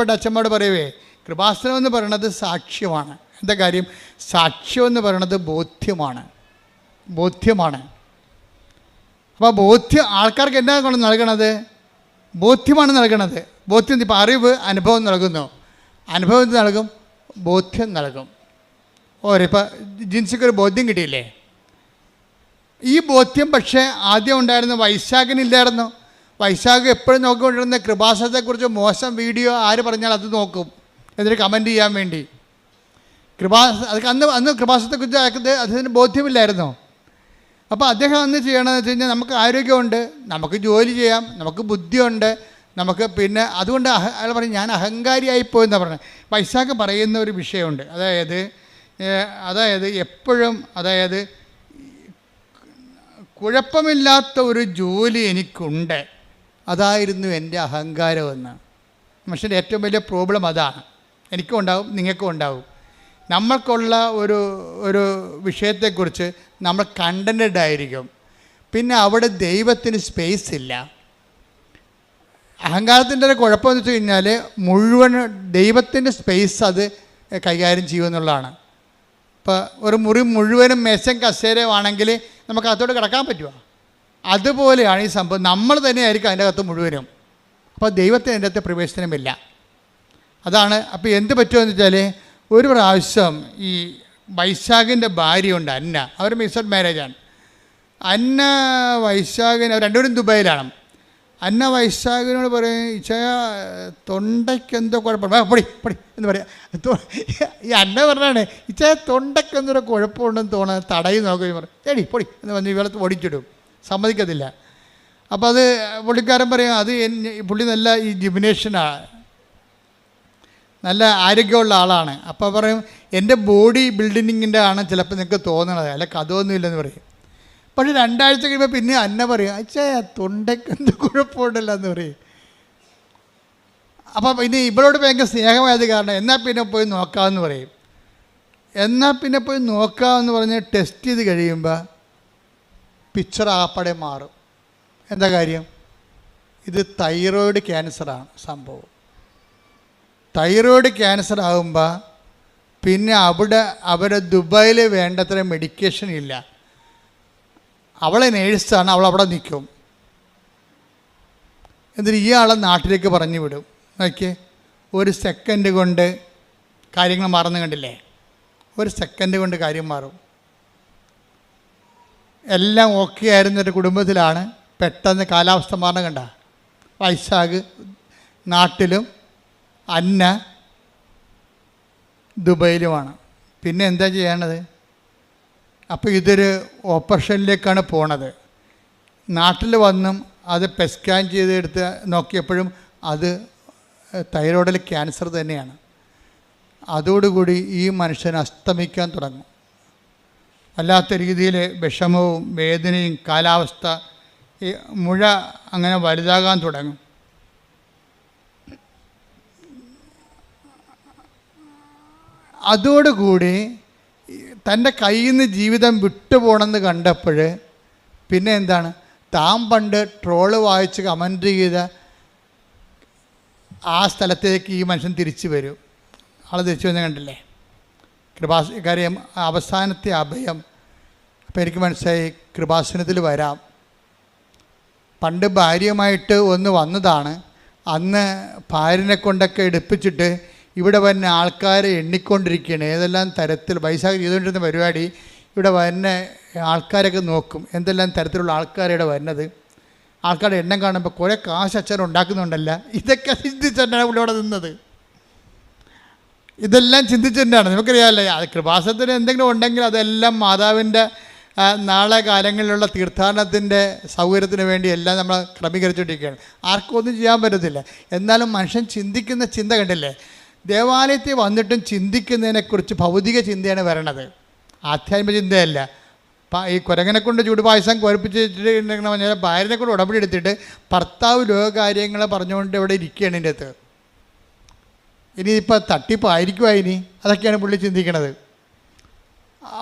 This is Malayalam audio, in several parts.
ബന്ധപ്പെട്ട അച്ഛമ്മോട് പറയുവേ കൃപാസനം എന്ന് പറയുന്നത് സാക്ഷ്യമാണ്. എന്താ കാര്യം? സാക്ഷ്യം എന്ന് പറയുന്നത് ബോധ്യമാണ്. ബോധ്യമാണ്. അപ്പോൾ ബോധ്യം ആൾക്കാർക്ക് എന്താ നൽകണത്? ബോധ്യമാണ് നൽകണത്. ബോധ്യം ഇപ്പോൾ അറിവ് അനുഭവം നൽകുന്നു. അനുഭവം എന്ത് നൽകും? ബോധ്യം നൽകും. ഓരോ ഇപ്പോൾ ജിൻസിക്കൊരു ബോധ്യം കിട്ടിയില്ലേ? ഈ ബോധ്യം പക്ഷേ ആദ്യം ഉണ്ടായിരുന്ന വൈശാഖനില്ലായിരുന്നു വൈശാഖ് എപ്പോഴും നോക്കിക്കൊണ്ടിരുന്ന കൃപാസനത്തെക്കുറിച്ച് മോശം വീഡിയോ ആര് പറഞ്ഞാൽ അത് നോക്കും. എന്നിട്ട് കമന്റ് ചെയ്യാൻ വേണ്ടി. കൃപാ അത് അന്ന് അന്ന് കൃപാസനത്തെക്കുറിച്ച് അയാൾക്ക് അദ്ദേഹത്തിന് ബോധ്യമില്ലായിരുന്നോ. അപ്പോൾ അദ്ദേഹം അന്ന് ചെയ്യണമെന്ന് വെച്ച് കഴിഞ്ഞാൽ നമുക്ക് ആരോഗ്യമുണ്ട് നമുക്ക് ജോലി ചെയ്യാം നമുക്ക് ബുദ്ധിയുണ്ട് നമുക്ക് പിന്നെ അതുകൊണ്ട് അഹ അയാൾ പറഞ്ഞു ഞാൻ അഹങ്കാരിയായി പോയെന്ന് പറഞ്ഞത്. വൈശാഖ് പറയുന്ന ഒരു വിഷയമുണ്ട്. അതായത് അതായത് എപ്പോഴും അതായത് കുഴപ്പമില്ലാത്ത ഒരു ജോലി എനിക്കുണ്ട്. അതായിരുന്നു എന്റെ അഹങ്കാരമെന്ന്. മനുഷ്യന്റെ ഏറ്റവും വലിയ പ്രോബ്ലം അതാണ്. എനിക്കും ഉണ്ടാവും നിങ്ങൾക്കും ഉണ്ടാവും. നമ്മൾക്കുള്ള ഒരു ഒരു വിഷയത്തെക്കുറിച്ച് നമ്മൾ കണ്ടന്റഡ് ആയിരിക്കും. പിന്നെ അവിടെ ദൈവത്തിന് സ്പേസ് ഇല്ല. അഹങ്കാരത്തിന്റെ ഒരു കുഴപ്പമെന്ന് വെച്ച് കഴിഞ്ഞാൽ മുഴുവൻ ദൈവത്തിന്റെ സ്പേസ് അത് കൈകാര്യം ചെയ്യുമെന്നുള്ളതാണ് ഇപ്പോൾ ഒരു മുറി മുഴുവനും മേശം കസേരയുമാണെങ്കിൽ നമുക്ക് അതോട് കിടക്കാൻ പറ്റുമോ? അതുപോലെയാണ് ഈ സംഭവം. നമ്മൾ തന്നെയായിരിക്കും അതിന്റെ അകത്ത് മുഴുവനും. അപ്പോൾ ദൈവത്തിന് അതിന്റെ അകത്ത് പ്രവേശനമില്ല. അതാണ് അപ്പോൾ എന്ത് പറ്റുമെന്ന് വെച്ചാൽ ഒരു പ്രാവശ്യം ഈ വൈശാഖിന്റെ ഭാര്യയുണ്ട് അന്ന. അവർ മിക്സഡ് മാരേജാണ് അന്ന വൈശാഖിന് രണ്ടുപേരും ദുബായിലാണ്. അന്ന വൈശാഖിനോട് പറയും ഇച്ചയ തൊണ്ടയ്ക്ക് എന്തോ കുഴപ്പമുണ്ട് പൊടി പൊടി എന്ന് പറയാം. ഈ അന്ന പറഞ്ഞാണ് ഇച്ചയ തൊണ്ടയ്ക്ക് എന്തൊരു കുഴപ്പമുണ്ടെന്ന് തോന്നുന്നത് തടയി നോക്കുകയും പറയും. എടി പൊടി എന്ന് പറഞ്ഞ് ഇവളെ ഓടിച്ചിടും. സമ്മതിക്കത്തില്ല. അപ്പോൾ അത് പുള്ളിക്കാരൻ പറയും അത് പുള്ളി നല്ല ഈ ജിമിനേഷനാണ് നല്ല ആരോഗ്യമുള്ള ആളാണ്. അപ്പോൾ പറയും എന്റെ ബോഡി ബിൽഡിങ്ങിന്റെ ആണ് ചിലപ്പോൾ നിങ്ങൾക്ക് തോന്നണത്. അല്ല കഥമൊന്നുമില്ലെന്ന് പറയും. പക്ഷേ രണ്ടാഴ്ച കഴിയുമ്പോൾ പിന്നെ അന്ന പറയും അച്ഛാ തൊണ്ടയ്ക്ക് എന്ത് കുഴപ്പമുണ്ടല്ലോ എന്ന് പറയും. അപ്പോൾ ഇനി ഇവളോട് ഭയങ്കര സ്നേഹമായത് കാരണം എന്നാൽ പിന്നെ പോയി നോക്കാമെന്ന് പറയും. എന്നാൽ പിന്നെ പോയി നോക്കാമെന്ന് പറഞ്ഞ് ടെസ്റ്റ് ചെയ്ത് കഴിയുമ്പോൾ പിക്ചർ ആപ്പടെ മാറും. എന്താ കാര്യം? ഇത് തൈറോയിഡ് ക്യാൻസറാണ് സംഭവം. തൈറോയിഡ് ക്യാൻസർ ആകുമ്പോൾ പിന്നെ അവിടെ അവരെ ദുബായിൽ വേണ്ടത്ര മെഡിക്കേഷൻ ഇല്ല. അവളെ നേഴ്സാണ് അവൾ അവിടെ നിൽക്കും എന്നിട്ട് ആളെ നാട്ടിലേക്ക് പറഞ്ഞു വിടും. നോക്കിയേ ഒരു സെക്കൻഡ് കൊണ്ട് കാര്യങ്ങൾ മാറുന്ന കണ്ടില്ലേ? ഒരു സെക്കൻഡ് കൊണ്ട് കാര്യം മാറും. എല്ലാം ഓക്കെ ആയിരുന്നൊരു കുടുംബത്തിലാണ് പെട്ടെന്ന് കാലാവസ്ഥ മാറണം കണ്ട. വൈശാഖ് നാട്ടിലും അന്ന ദുബൈയിലുമാണ്. പിന്നെ എന്താ ചെയ്യേണ്ടത്? അപ്പോൾ ഇതൊരു ഓപ്പറേഷനിലേക്കാണ് പോണത്. നാട്ടിൽ വന്നും അത് പെസ്കാൻ ചെയ്തെടുത്ത് നോക്കിയപ്പോഴും അത് തൈറോയിഡിൽ ക്യാൻസർ തന്നെയാണ്. അതോടുകൂടി ഈ മനുഷ്യൻ അസ്തമിക്കാൻ തുടങ്ങും. വല്ലാത്ത രീതിയിൽ വിഷമവും വേദനയും കാലാവസ്ഥ ഈ മുഴ അങ്ങനെ വലുതാകാൻ തുടങ്ങും. അതോടുകൂടി തന്റെ കയ്യിൽ നിന്ന് ജീവിതം വിട്ടുപോകണമെന്ന് കണ്ടപ്പോൾ പിന്നെ എന്താണ്? താൻ പണ്ട് ട്രോൾ വായിച്ച് കമന്റ് ചെയ്ത ആ സ്ഥലത്തേക്ക് ഈ മനുഷ്യൻ തിരിച്ചു വരും. ആൾ തിരിച്ചു വന്ന് കണ്ടില്ലേ? കൃപാ കാര്യം അവസാനത്തെ അഭയം അപ്പോൾ എനിക്ക് മനസ്സിലായി കൃപാസനത്തിൽ വരാം. പണ്ട് ഭാര്യയുമായിട്ട് ഒന്ന് വന്നതാണ്. അന്ന് ഭാര്യനെ കൊണ്ടൊക്കെ എടുപ്പിച്ചിട്ട് ഇവിടെ വന്ന ആൾക്കാരെ എണ്ണിക്കൊണ്ടിരിക്കുകയാണ്. ഏതെല്ലാം തരത്തിൽ വൈശാഖ് ചെയ്തുകൊണ്ടിരുന്ന പരിപാടി ഇവിടെ വരുന്ന ആൾക്കാരൊക്കെ നോക്കും. എന്തെല്ലാം തരത്തിലുള്ള ആൾക്കാരുടെ വരുന്നത്? ആൾക്കാരുടെ എണ്ണം കാണുമ്പോൾ കുറേ കാശ് അച്ഛൻ ഉണ്ടാക്കുന്നുണ്ടല്ല. ഇതൊക്കെ ചിന്തിച്ചിട്ടാണ് ഇവിടെ ഇവിടെ നിന്നത്. ഇതെല്ലാം ചിന്തിച്ചിട്ടാണ് നമുക്കറിയാമല്ലോ? അത് കൃപാസത്തിന് എന്തെങ്കിലും ഉണ്ടെങ്കിൽ അതെല്ലാം മാതാവിന്റെ നാളെ കാലങ്ങളിലുള്ള തീർത്ഥാടനത്തിന്റെ സൗകര്യത്തിന് വേണ്ടി എല്ലാം നമ്മൾ ക്രമീകരിച്ചുകൊണ്ടിരിക്കുകയാണ് ആർക്കും ഒന്നും ചെയ്യാൻ പറ്റത്തില്ല. എന്നാലും മനുഷ്യൻ ചിന്തിക്കുന്ന ചിന്ത കണ്ടില്ലേ? ദേവാലയത്തിൽ വന്നിട്ടും ചിന്തിക്കുന്നതിനെക്കുറിച്ച് ഭൗതിക ചിന്തയാണ് വരണത്. ആധ്യാത്മിക ചിന്തയല്ല. ഈ കുരങ്ങനെ കൊണ്ട് ചൂട് പായസം കുഴപ്പിച്ചിട്ട് പറഞ്ഞാൽ ഭാര്യനെ കൊണ്ട് ഉടമ്പടി എടുത്തിട്ട് ഭർത്താവ് ലോകകാര്യങ്ങൾ പറഞ്ഞുകൊണ്ട് ഇവിടെ ഇരിക്കുകയാണ് ഇതിന്റെ അകത്ത്. ഇനിയിപ്പോൾ തട്ടിപ്പായിരിക്കുമോ ഇനി? അതൊക്കെയാണ് പുള്ളി ചിന്തിക്കണത്.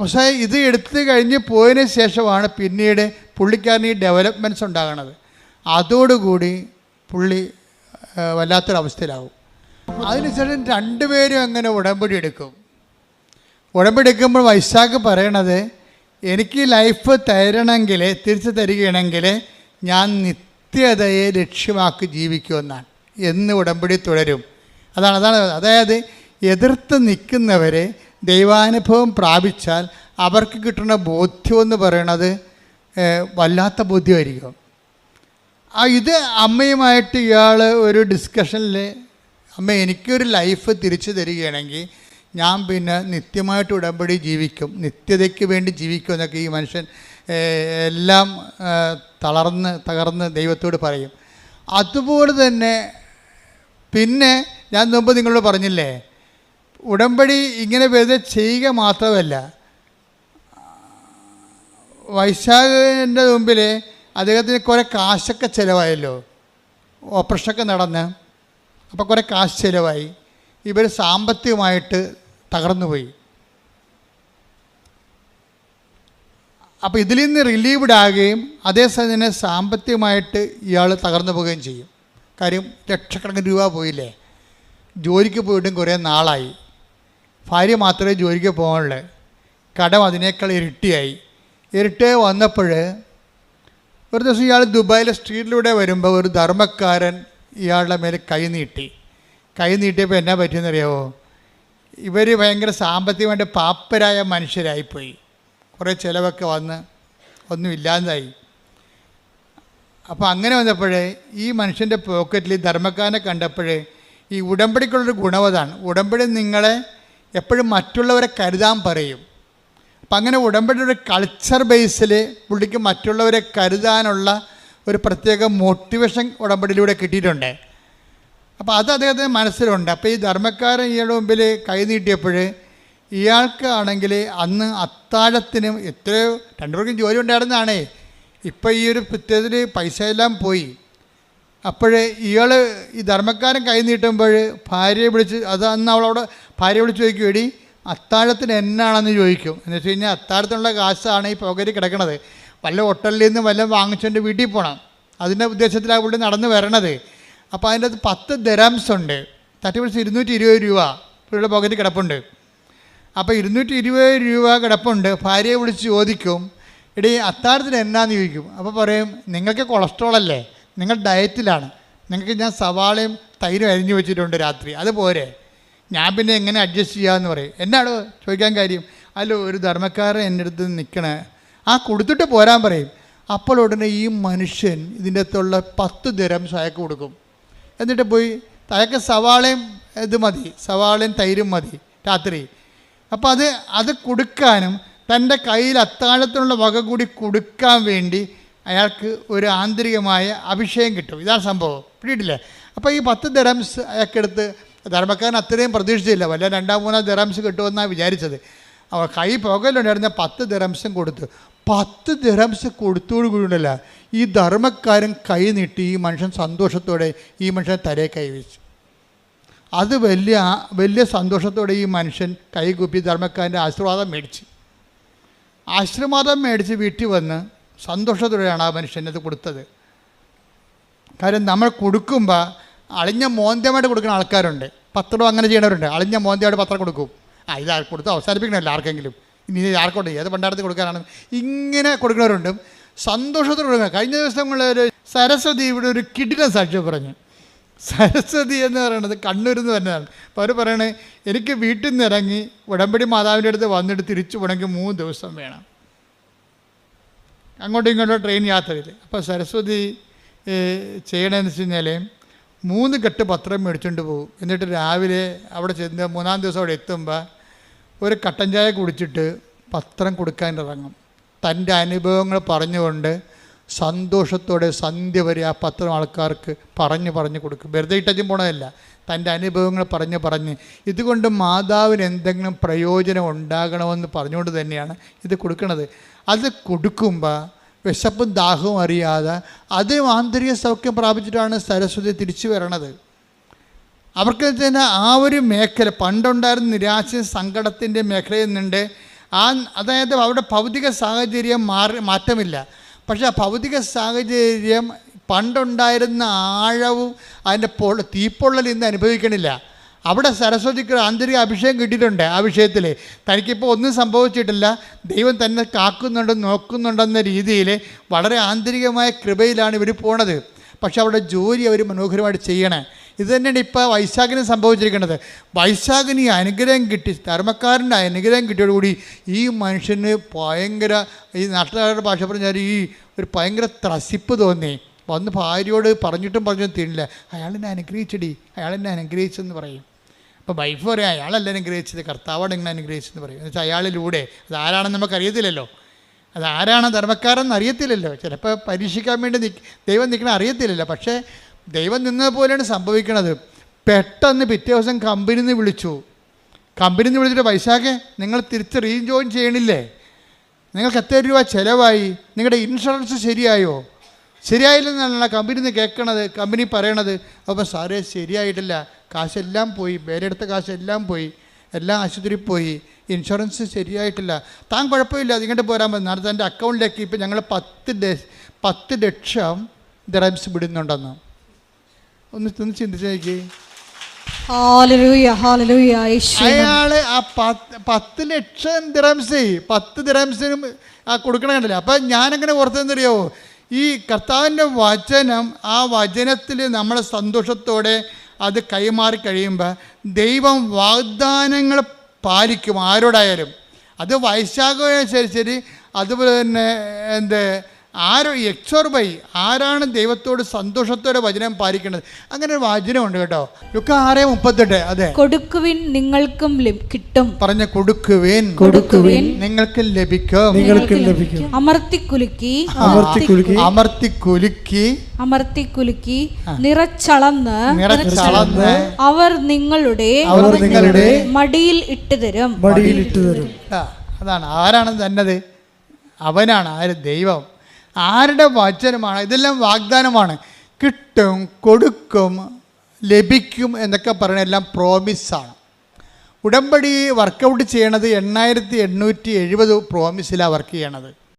പക്ഷേ ഇത് എടുത്തു കഴിഞ്ഞ് പോയതിന് ശേഷമാണ് പിന്നീട് പുള്ളിക്കാരന് ഈ ഡെവലപ്മെന്റ്സ് ഉണ്ടാകണത്. അതോടുകൂടി പുള്ളി വല്ലാത്തൊരവസ്ഥയിലാവും. അതിനുശേഷം രണ്ടുപേരും അങ്ങനെ ഉടമ്പടി എടുക്കും. ഉടമ്പടി എടുക്കുമ്പോൾ വൈശാഖ് പറയണത് എനിക്ക് ലൈഫ് തരണമെങ്കിൽ തിരിച്ചു തരികയാണെങ്കിൽ ഞാൻ നിത്യതയെ ലക്ഷ്യമാക്കി ജീവിക്കുമെന്നാണ് എന്ന് ഉടമ്പടി തുടരും. അതാണ് അതാണ്. അതായത് എതിർത്ത് നിൽക്കുന്നവരെ ദൈവാനുഭവം പ്രാപിച്ചാൽ അവർക്ക് കിട്ടുന്ന ബോധ്യം എന്ന് പറയണത് വല്ലാത്ത ബോധ്യമായിരിക്കും. ഇത് അമ്മയുമായിട്ട് ഇയാൾ ഒരു ഡിസ്കഷനിൽ അമ്മ എനിക്കൊരു ലൈഫ് തിരിച്ചു തരികയാണെങ്കിൽ ഞാൻ പിന്നെ നിത്യമായിട്ട് ഉടമ്പടി ജീവിക്കും നിത്യതയ്ക്ക് വേണ്ടി ജീവിക്കും എന്നൊക്കെ ഈ മനുഷ്യൻ എല്ലാം തളർന്ന് തകർന്ന് ദൈവത്തോട് പറയും. അതുപോലെ തന്നെ പിന്നെ ഞാൻ മുമ്പ് നിങ്ങളോട് പറഞ്ഞില്ലേ ഉടമ്പടി ഇങ്ങനെ വെറുതെ ചെയ്യുക മാത്രമല്ല വൈശാഖിന്റെ മുമ്പിൽ അദ്ദേഹത്തിന് കുറേ കാശൊക്കെ ചിലവായല്ലോ. ഓപ്പറേഷനൊക്കെ നടന്ന്. അപ്പോൾ കുറേ കാശ് ചിലവായി. ഇവർ സാമ്പത്തികമായിട്ട് തകർന്നുപോയി അപ്പോൾ ഇതിൽ നിന്ന് റിലീവ്ഡ് ആകുകയും അതേസമയം തന്നെ സാമ്പത്തികമായിട്ട് ഇയാൾ തകർന്നു പോവുകയും ചെയ്യും. കാര്യം ലക്ഷക്കണക്കിന് രൂപ പോയില്ലേ? ജോലിക്ക് പോയിട്ടും കുറേ നാളായി. ഭാര്യ മാത്രമേ ജോലിക്ക് പോകാനുള്ളൂ. കടം അതിനേക്കാൾ ഇരട്ടിയായി. ഇരട്ടിയായി വന്നപ്പോൾ ഒരു ദിവസം ഇയാൾ ദുബായിലെ സ്ട്രീറ്റിലൂടെ വരുമ്പോൾ ഒരു ധർമ്മക്കാരൻ ഇയാളുടെ മേലെ കൈ നീട്ടി. കൈ നീട്ടിയപ്പോൾ എന്നാ പറ്റിയെന്നറിയാവോ? ഇവർ ഭയങ്കര സാമ്പത്തികമായിട്ട് പാപ്പരായ മനുഷ്യരായിപ്പോയി. കുറേ ചിലവൊക്കെ വന്ന് ഒന്നുമില്ലാതായി അപ്പോൾ അങ്ങനെ വന്നപ്പോഴേ ഈ മനുഷ്യന്റെ പോക്കറ്റിൽ ധർമ്മക്കാരനെ കണ്ടപ്പോഴേ ഈ ഉടമ്പടിക്കുള്ളൊരു ഗുണവതാണ് ഉടമ്പടി നിങ്ങളെ എപ്പോഴും മറ്റുള്ളവരെ കരുതാൻ പറയും. അപ്പം അങ്ങനെ ഉടമ്പടി ഒരു കൾച്ചർ ബേസിൽ പുള്ളിക്ക് മറ്റുള്ളവരെ കരുതാനുള്ള ഒരു പ്രത്യേക മോട്ടിവേഷൻ ഉടമ്പടിയിലൂടെ കിട്ടിയിട്ടുണ്ട്. അപ്പോൾ അത് അദ്ദേഹത്തിന് മനസ്സിലുണ്ട്. അപ്പോൾ ഈ ധർമ്മക്കാരൻ ഇയാളുടെ മുമ്പിൽ കൈനീട്ടിയപ്പോൾ ഇയാൾക്കാണെങ്കിൽ അന്ന് അത്താഴത്തിനും എത്രയോ രണ്ടുപേർക്കും ജോലി ഉണ്ടായിരുന്നതാണേ. ഇപ്പോൾ ഈ ഒരു പിറ്റേതിൽ പൈസ എല്ലാം പോയി. അപ്പോഴേ ഇയാൾ ഈ ധർമ്മക്കാരൻ കൈ നീട്ടുമ്പോൾ ഭാര്യയെ വിളിച്ച് അത് അന്ന് അവളോട് ഭാര്യയെ വിളിച്ച് ചോദിക്കും എടി അത്താഴത്തിന് എന്നാണെന്ന് ചോദിക്കും. എന്ന് വെച്ച് കഴിഞ്ഞാൽ അത്താഴത്തിനുള്ള കാശാണ് ഈ പുകരി കിടക്കണത്. വല്ല ഹോട്ടലിൽ നിന്ന് വല്ല വാങ്ങിച്ചുകൊണ്ട് വീട്ടിൽ പോകണം അതിന്റെ ഉദ്ദേശത്തിലാണ് പുള്ളി നടന്ന് വരണത്. അപ്പോൾ അതിന്റെ അത് പത്ത് ദരാംസ് ഉണ്ട്. തട്ടി പിടിച്ച് ഇരുന്നൂറ്റി ഇരുപത് രൂപ പുള്ളിയുടെ പുകരി കിടപ്പുണ്ട്. അപ്പോൾ ഇരുന്നൂറ്റി ഇരുപത് രൂപ കിടപ്പുണ്ട്. ഭാര്യയെ വിളിച്ച് ചോദിക്കും എടി അത്താഴത്തിന് എന്നാന്ന് ചോദിക്കും? അപ്പോൾ പറയും നിങ്ങൾക്ക് കൊളസ്ട്രോൾ അല്ലേ? നിങ്ങൾ ഡയറ്റിലാണ് നിങ്ങൾക്ക് ഞാൻ സവാളയും തൈരും അരിഞ്ഞു വെച്ചിട്ടുണ്ട് രാത്രി. അത് പോരെ. ഞാൻ പിന്നെ എങ്ങനെ അഡ്ജസ്റ്റ് ചെയ്യാമെന്ന് പറയും. എന്നാണ് ചോദിക്കാൻ കാര്യം? അല്ല ഒരു ധർമ്മക്കാരൻ എന്റെ അടുത്ത് നിൽക്കണേ. ആ കൊടുത്തിട്ട് പോരാൻ പറയും. അപ്പോൾ ഉടനെ ഈ മനുഷ്യൻ ഇതിന്റെ അകത്തുള്ള പത്ത് ദരം അയക്ക് കൊടുക്കും. എന്നിട്ട് പോയി അയക്ക് സവാളയും ഇത് മതി. സവാളയും തൈരും മതി രാത്രി. അപ്പോൾ അത് അത് കൊടുക്കാനും തന്റെ കയ്യിൽ അത്താഴത്തിനുള്ള വക കൂടി കൊടുക്കാൻ വേണ്ടി അയാൾക്ക് ഒരു ആന്തരികമായ അഭിഷേകം കിട്ടും. ഇതാണ് സംഭവം. പിടിയിട്ടില്ലേ? അപ്പോൾ ഈ പത്ത് ദരംസ് അയാൾക്കെടുത്ത് ധർമ്മക്കാരൻ അത്രയും പ്രതീക്ഷിച്ചില്ല. വല്ല രണ്ടാം മൂന്നാം ദറംസ് കിട്ടുമെന്നാണ് വിചാരിച്ചത്. അവ കൈ പുകയിലുണ്ടായിരുന്ന പത്ത് ദിറംസും കൊടുത്തു. പത്ത് ദിറംസ് കൊടുത്തോടു കൂടിയല്ല ഈ ധർമ്മക്കാരൻ കൈ നീട്ടി ഈ മനുഷ്യൻ സന്തോഷത്തോടെ ഈ മനുഷ്യൻ തലയെ കൈവച്ചു അത് വലിയ വലിയ സന്തോഷത്തോടെ ഈ മനുഷ്യൻ കൈകൂപ്പി ധർമ്മക്കാരന്റെ ആശീർവാദം മേടിച്ച്. ആശീർവാദം മേടിച്ച് വീട്ടിൽ വന്ന് സന്തോഷത്തോടെയാണ് ആ മനുഷ്യൻ അത് കൊടുത്തത്. കാര്യം നമ്മൾ കൊടുക്കുമ്പോൾ അളിഞ്ഞ മോന്തമായിട്ട് കൊടുക്കുന്ന ആൾക്കാരുണ്ട്. പത്രം അങ്ങനെ ചെയ്യണവരുണ്ട്. അളിഞ്ഞ മോന്തയായിട്ട് പത്രം കൊടുക്കും. ആ ഇത് കൊടുത്ത്? അവസാനിപ്പിക്കണമല്ലോ ആർക്കെങ്കിലും? ഇനി ആർക്കോട്ടെ ഏത് പണ്ടാരത്തിൽ കൊടുക്കാനാണ്? ഇങ്ങനെ കൊടുക്കുന്നവരുണ്ട്. സന്തോഷത്തോടെ കഴിഞ്ഞ ദിവസങ്ങളിൽ സരസ്വതി ഇവിടെ ഒരു കിടിലൻ സാക്ഷ്യം പറഞ്ഞു. സരസ്വതി എന്ന് പറയുന്നത് കണ്ണൂരിൽ നിന്ന് തന്നെയാണ്. അപ്പോൾ അവർ പറയണേ എനിക്ക് വീട്ടിൽ നിന്ന് ഇറങ്ങി ഉടമ്പടി മാതാവിന്റെ അടുത്ത് വന്നിട്ട് തിരിച്ചു പോകണമെങ്കിൽ മൂന്ന് ദിവസം വേണം. അങ്ങോട്ടും ഇങ്ങോട്ടും ട്രെയിൻ യാത്രയിൽ. അപ്പോൾ സരസ്വതി ചെയ്യണമെന്ന് വെച്ച് കഴിഞ്ഞാൽ മൂന്ന് കെട്ട് പത്രം മേടിച്ചുകൊണ്ട് പോകും എന്നിട്ട് രാവിലെ അവിടെ ചെന്ന് മൂന്നാം ദിവസം അവിടെ എത്തുമ്പോൾ ഒരു കട്ടൻ ചായ കുടിച്ചിട്ട് പത്രം കൊടുക്കാൻ ഇറങ്ങും. തന്റെ അനുഭവങ്ങൾ പറഞ്ഞുകൊണ്ട് സന്തോഷത്തോടെ സന്ധ്യ വരെ ആ പത്രം ആൾക്കാർക്ക് പറഞ്ഞ് പറഞ്ഞ് കൊടുക്കും. വെറുതെ ഇട്ടച്ചും പോണതല്ല. തന്റെ അനുഭവങ്ങൾ പറഞ്ഞ് പറഞ്ഞ്. ഇതുകൊണ്ട് മാതാവിന് എന്തെങ്കിലും പ്രയോജനം ഉണ്ടാകണമെന്ന് പറഞ്ഞുകൊണ്ട് തന്നെയാണ് ഇത് കൊടുക്കുന്നത് അത് കൊടുക്കുമ്പോൾ വിശപ്പും ദാഹവും അറിയാതെ അത് ആന്തരിക സൗഖ്യം പ്രാപിച്ചിട്ടാണ് സരസ്വതി തിരിച്ചു വരണത്. അവർക്ക് തന്നെ ആ ഒരു മേഖല പണ്ടുണ്ടായിരുന്ന നിരാശ സങ്കടത്തിന്റെ മേഖലയിൽ നിന്നുണ്ട്. ആ അതായത് അവിടെ ഭൗതിക സാഹചര്യം മാറി മാറ്റമില്ല. പക്ഷേ ആ ഭൗതിക സാഹചര്യം പണ്ടുണ്ടായിരുന്ന ആഴവും അതിന്റെ പൊ തീപ്പൊള്ളൽ ഇന്ന് അനുഭവിക്കണില്ല. അവിടെ സരസ്വതിക്ക് ആന്തരിക അഭിഷേകം കിട്ടിയിട്ടുണ്ട് ആ വിഷയത്തിൽ തനിക്കിപ്പോൾ ഒന്നും സംഭവിച്ചിട്ടില്ല. ദൈവം തന്നെ കാക്കുന്നുണ്ട് നോക്കുന്നുണ്ടെന്ന രീതിയിൽ വളരെ ആന്തരികമായ കൃപയിലാണ് ഇവർ പോണത്. പക്ഷെ അവിടെ ജോലി അവർ മനോഹരമായിട്ട് ചെയ്യണേ. ഇത് തന്നെയാണ് ഇപ്പോൾ വൈശാഖിന് സംഭവിച്ചിരിക്കുന്നത് വൈശാഖിന് ഈ അനുഗ്രഹം കിട്ടി ധർമ്മക്കാരന്റെ അനുഗ്രഹം കിട്ടിയോടുകൂടി ഈ മനുഷ്യന് ഭയങ്കര ഈ നാട്ടുകാരുടെ ഭാഷ പറഞ്ഞാൽ ഈ ഒരു ഭയങ്കര ത്രസിപ്പ് തോന്നി. വന്ന് ഭാര്യയോട് പറഞ്ഞിട്ടും പറഞ്ഞിട്ടും തീരില്ല. അയാളെന്നെ അനുഗ്രഹിച്ചടി അയാളെന്നെ അനുഗ്രഹിച്ചെന്ന് പറയും. അപ്പോൾ വൈഫ് പറയും അയാളല്ല അനുഗ്രഹിച്ചത്? കർത്താവാണ് ഇങ്ങനെ അനുഗ്രഹിച്ചെന്ന് പറയും. എന്നുവെച്ചാൽ അയാളിലൂടെ അത് ആരാണെന്ന് നമുക്കറിയത്തില്ലല്ലോ അത് ആരാണ് ധർമ്മക്കാരെന്ന് അറിയത്തില്ലല്ലോ. ചിലപ്പോൾ പരീക്ഷിക്കാൻ വേണ്ടി നിക്ക് ദൈവം നിൽക്കണ അറിയത്തില്ലല്ലോ. പക്ഷേ ദൈവം നിന്നത് പോലെയാണ് സംഭവിക്കണത്. പെട്ടെന്ന് പിറ്റേ ദിവസം കമ്പനിയിൽ നിന്ന് വിളിച്ചു. കമ്പനിയിൽ നിന്ന് വിളിച്ചിട്ട് പൈസക്കെ നിങ്ങൾ തിരിച്ച് റീജോയിൻ ചെയ്യണില്ലേ? നിങ്ങൾക്ക് എത്ര രൂപ ചിലവായി? നിങ്ങളുടെ ഇൻഷുറൻസ് ശരിയായോ? ശരിയായില്ലെന്നാണ് കമ്പനിയിൽ നിന്ന് കേൾക്കണത് കമ്പനി പറയണത്. അപ്പോൾ സാറേ ശരിയായിട്ടില്ല. കാശെല്ലാം പോയി വേലെടുത്ത കാശെല്ലാം പോയി എല്ലാം ആശുപത്രി പോയി. ഇൻഷുറൻസ് ശരിയായിട്ടില്ല. താൻ കുഴപ്പമില്ല അതിങ്ങോട്ട് പോരാൻ മതി. നാളെ തന്റെ അക്കൗണ്ടിലേക്ക് ഇപ്പം ഞങ്ങൾ പത്ത് പത്ത് ലക്ഷം ദ്രംസ് വിടുന്നുണ്ടെന്ന്. ഒന്ന് ഒന്ന് ചിന്തിച്ച് നോക്കി. അയാൾ ആ പത്ത് പത്ത് ലക്ഷം ദിറംസ് പത്ത് ദിറംസിനും ആ കൊടുക്കണ കണ്ടില്ല? അപ്പം ഞാനെങ്ങനെ ഓർത്തെന്നറിയോ ഈ കർത്താവിന്റെ വചനം ആ വചനത്തിൽ നമ്മളെ സന്തോഷത്തോടെ അത് കൈമാറി കഴിയുമ്പോൾ ദൈവം വാഗ്ദാനങ്ങൾ പാലിക്കും. ആരോടായാലും. അത് ശരി അതുപോലെ തന്നെ എന്ത് ആരോ എക്സോർബൈ ആരാണ് ദൈവത്തോട് സന്തോഷത്തോടെ വചനം പാലിക്കേണ്ടത്? അങ്ങനെ ഒരു വചനമുണ്ട് കേട്ടോ. ലുക്ക ആറ് മുപ്പത്തെട്ട് അതെ. കൊടുക്കുവിൻ നിങ്ങൾക്കും കിട്ടും. പറഞ്ഞ കൊടുക്കുവിൻ. കൊടുക്കുവിൻ നിങ്ങൾക്ക് ലഭിക്കും. നിങ്ങൾക്ക് ലഭിക്കും. അമർത്തി കുലുക്കി. അമർത്തി കുലുക്കി. അമർത്തി കുലുക്കി. അമർത്തി കുലുക്കി. നിറച്ചളന്ന്. നിറച്ചളന്ന്. അവർ നിങ്ങളുടെ അവർ നിങ്ങളുടെ മടിയിൽ ഇട്ടുതരും മടിയിൽ ഇട്ടു തരും. അതാണ്. ആരാണ് തന്നത്? അവനാണ്. ആര്? ദൈവം. ആരുടെ വചനമാണ്? ഇതെല്ലാം വാഗ്ദാനമാണ്. കിട്ടും കൊടുക്കും ലഭിക്കും എന്നൊക്കെ പറയുന്ന എല്ലാം പ്രോമിസാണ് ഉടമ്പടി വർക്കൗട്ട് ചെയ്യണത് എണ്ണായിരത്തി എണ്ണൂറ്റി എഴുപത് പ്രോമിസിലാണ് വർക്ക് ചെയ്യണത്.